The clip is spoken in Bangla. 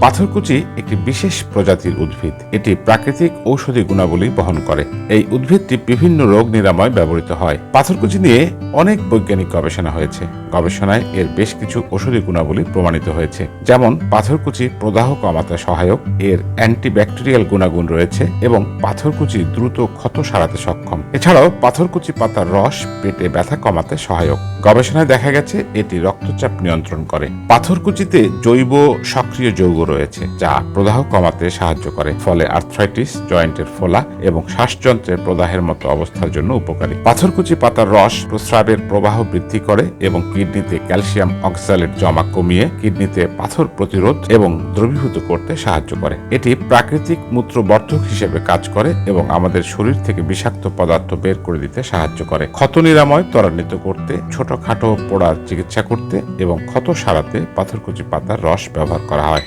পাথরকুচি একটি বিশেষ প্রজাতির উদ্ভিদ। এটি প্রাকৃতিক ঔষধি গুণাবলী বহন করে। এই উদ্ভিদটি বিভিন্ন রোগ নিরাময় ব্যবহৃত হয়। পাথরকুচি নিয়ে অনেক বৈজ্ঞানিক গবেষণা হয়েছে। গবেষণায় এর বেশ কিছু ঔষধি গুণাবলী প্রমাণিত হয়েছে। যেমন, পাথরকুচি প্রদাহ কমাতে সহায়ক, এর অ্যান্টিব্যাকটেরিয়াল গুণাগুণ রয়েছে এবং পাথরকুচি দ্রুত ক্ষত সারাতে সক্ষম। এছাড়াও, পাথরকুচি পাতার রস পেটে ব্যথা কমাতে সহায়ক। গবেষণায় দেখা গেছে, এটি রক্তচাপ নিয়ন্ত্রণ করে। পাথরকুচিতে জৈব সক্রিয় যৌগ রয়েছে, যা প্রদাহ কমাতে সাহায্য করে। ফলে আর্থ্রাইটিস জয়েন্টের ফোলা এবং শ্বাসযন্ত্রের প্রদাহের মতো অবস্থার জন্য উপকারী। পাথরকুচি পাতার রস প্রস্রাবের প্রবাহ বৃদ্ধি করে এবং কিডনিতে ক্যালসিয়াম অক্সালেট জমা কমিয়ে কিডনিতে পাথর প্রতিরোধ এবং দ্রবীভূত করতে সাহায্য করে। এটি প্রাকৃতিক মূত্রবর্ধক হিসেবে কাজ করে এবং আমাদের শরীর থেকে বিষাক্ত পদার্থ বের করে দিতে সাহায্য করে। ক্ষত নিরাময় ত্বরান্বিত করতে, ছোটখাটো পোড়ার চিকিৎসা করতে এবং ক্ষত সারাতে পাথরকুচি পাতার রস ব্যবহার করা হয়।